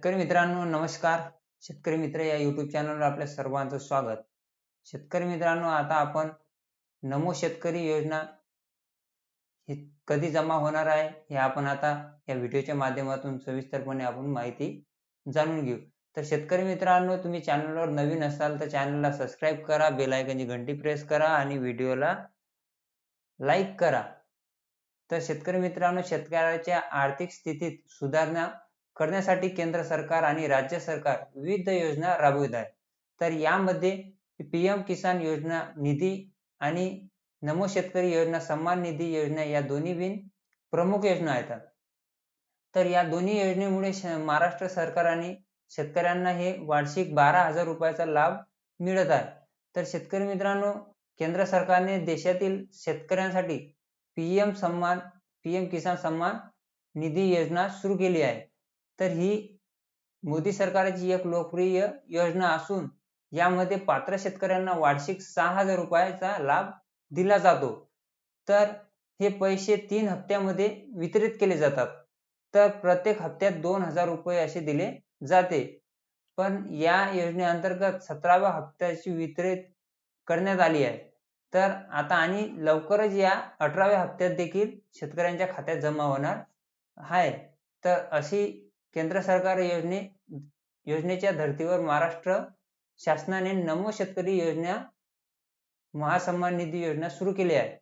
शेतकरी मित्रांनो नमस्कार. शेतकरी मित्र या युट्यूब चॅनलवर आपल्या सर्वांचं स्वागत. शेतकरी मित्रांनो आता आपण नमो शेतकरी योजना ही कधी जमा होणार आहे हे आपण आता या व्हिडिओच्या माध्यमातून सविस्तरपणे आपण माहिती जाणून घेऊ. तर शेतकरी मित्रांनो तुम्ही चॅनलवर नवीन असाल तर चॅनलला सबस्क्राईब करा बेलायकनची घंटी प्रेस करा आणि व्हिडिओला लाईक करा. तर शेतकरी मित्रांनो शेतकऱ्याच्या आर्थिक स्थितीत सुधारणा करण्यासाठी केंद्र सरकार आणि राज्य सरकार विविध योजना राबवित आहे तर यामध्ये पीएम किसान योजना निधी आणि नमो शेतकरी योजना सन्मान निधी योजना या दोन्ही बिन प्रमुख योजना आहेत. तर या दोन्ही योजनेमुळे महाराष्ट्र सरकार आणि शेतकऱ्यांना हे वार्षिक बारा हजार रुपयाचा लाभ मिळत आहे. तर शेतकरी मित्रांनो केंद्र सरकारने देशातील शेतकऱ्यांसाठी पीएम सन्मान पीएम किसान सन्मान निधी योजना सुरू केली आहे. तर ही मोदी सरकारची एक लोकप्रिय योजना असून यामध्ये पात्र शेतकऱ्यांना वार्षिक सहा हजार रुपयाचा लाभ दिला जातो. तर हे पैसे तीन हप्त्यामध्ये वितरित केले जातात. तर प्रत्येक हप्त्यात दोन हजार रुपये असे दिले जाते. पण या योजनेअंतर्गत सतराव्या हप्त्याची वितरित करण्यात आली आहे. तर आता आणि लवकरच या अठराव्या हप्त्यात देखील शेतकऱ्यांच्या खात्यात जमा होणार आहे. तर अशी केंद्र सरकार योजने योजनेच्या धर्तीवर महाराष्ट्र शासनाने नमो शेतकरी योजना महासन्मान निधी योजना सुरू केली आहे.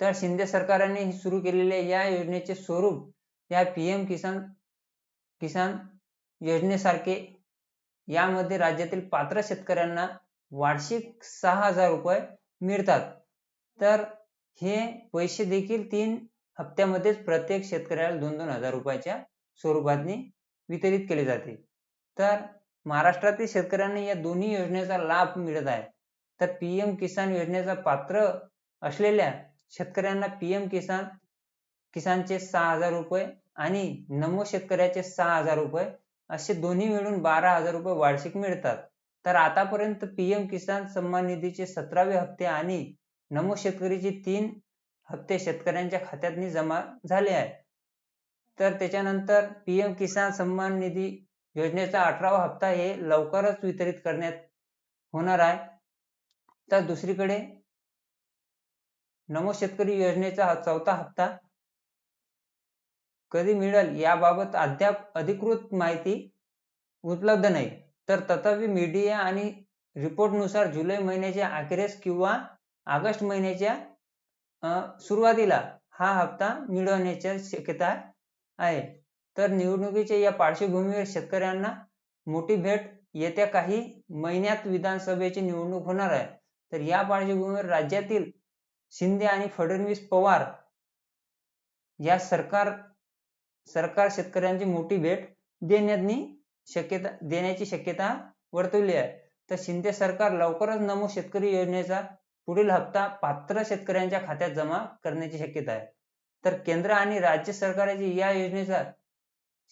तर शिंदे सरकारने सुरू केलेल्या या योजनेचे स्वरूप या पीएम किसान किसान योजनेसारखे यामध्ये राज्यातील पात्र शेतकऱ्यांना वार्षिक सहा हजार रुपये मिळतात. तर हे पैसे देखील तीन हप्त्यामध्येच प्रत्येक शेतकऱ्याला दोन दोन हजार रुपयाच्या स्वरूपात वितरित केले जाते. तर महाराष्ट्रातील शेतकऱ्यांना या दोन्ही योजनेचा लाभ मिळत आहे. तर पीएम किसान योजनेचा पात्र असलेल्या शेतकऱ्यांना पीएम किसान किसानचे सहा हजार रुपये आणि नमो शेतकऱ्याचे सहा हजार रुपये असे दोन्ही मिळून बारा हजार रुपये वार्षिक मिळतात. तर आतापर्यंत पीएम किसान सन्मान निधीचे सतरावे हप्ते आणि नमो शेतकरीचे तीन हप्ते शेतकऱ्यांच्या खात्यात जमा झाले आहे तर त्याच्यानंतर पीएम किसान सन्मान निधी योजनेचा अठरावा हप्ता हे लवकरच वितरित करण्यात होणार आहे. तर दुसरीकडे नमो शेतकरी योजनेचा चौथा हप्ता कधी मिळेल याबाबत अद्याप अधिकृत माहिती उपलब्ध नाही. तर तथापि मीडिया आणि रिपोर्टनुसार जुलै महिन्याच्या अखेरीस किंवा ऑगस्ट महिन्याच्या सुरुवातीला हा हप्ता मिळवण्याची शक्यता आहे. तर निवडणुकीच्या या पार्श्वभूमीवर शेतकऱ्यांना मोठी भेट येत्या काही महिन्यात विधानसभेची निवडणूक होणार आहे. तर या पार्श्वभूमीवर राज्यातील शिंदे आणि फडणवीस पवार या सरकार सरकार शेतकऱ्यांची मोठी भेट देण्याची शक्यता देण्याची शक्यता वर्तवली आहे. तर शिंदे सरकार लवकरच नमो शेतकरी योजनेचा पुढील हप्ता पात्र शेतकऱ्यांच्या खात्यात जमा करण्याची शक्यता आहे. तर केंद्र आणि राज्य सरकारची या योजनेचा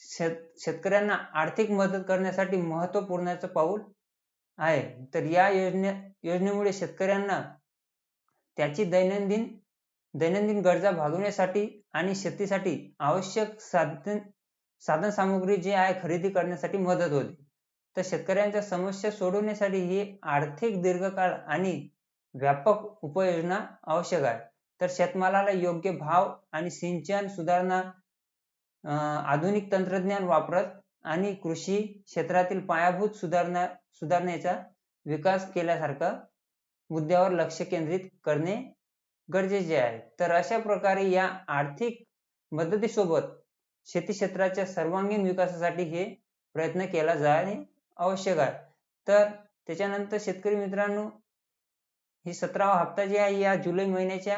शेत शेतकऱ्यांना आर्थिक मदत करण्यासाठी महत्त्वपूर्ण पाऊल आहे. तर या योजने योजनेमुळे शेतकऱ्यांना त्याची दैनंदिन दैनंदिन गरजा भागवण्यासाठी आणि शेतीसाठी आवश्यक साधन साधन सामुग्री जे आहे खरेदी करण्यासाठी मदत होते. तर शेतकऱ्यांच्या समस्या सोडवण्यासाठी ही आर्थिक दीर्घकाळ आणि व्यापक उपाययोजना आवश्यक आहे. तर शेतमालाला योग्य भाव आणि सिंचन सुधारणा आधुनिक तंत्रज्ञान वापरत आणि कृषी क्षेत्रातील पायाभूत सुधारणा सुधारण्याचा विकास केल्यासारखा मुद्द्यावर लक्ष केंद्रित करणे गरजेचे आहे. तर अशा प्रकारे या आर्थिक मदतीसोबत शेती क्षेत्राच्या सर्वांगीण विकासासाठी हे प्रयत्न केला जाणे आवश्यक आहे. तर त्याच्यानंतर शेतकरी मित्रांनो ही सतरावा हप्ता जे आहे या जुलै महिन्याच्या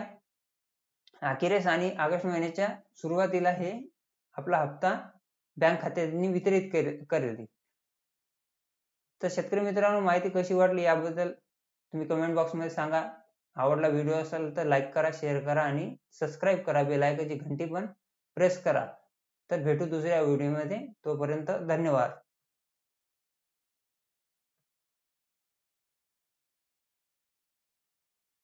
अखेरीस आणि ऑगस्ट महिन्याच्या सुरुवातीला हे आपला हप्ता बँक खात्याने वितरित करेल. तर शेतकरी मित्रांनो माहिती कशी वाटली याबद्दल तुम्ही कमेंट बॉक्समध्ये सांगा. आवडला व्हिडिओ असेल तर लाईक करा शेअर करा आणि सबस्क्राईब करा. बेलायकाची घंटी पण प्रेस करा. तर भेटू दुसऱ्या व्हिडिओमध्ये तोपर्यंत धन्यवाद.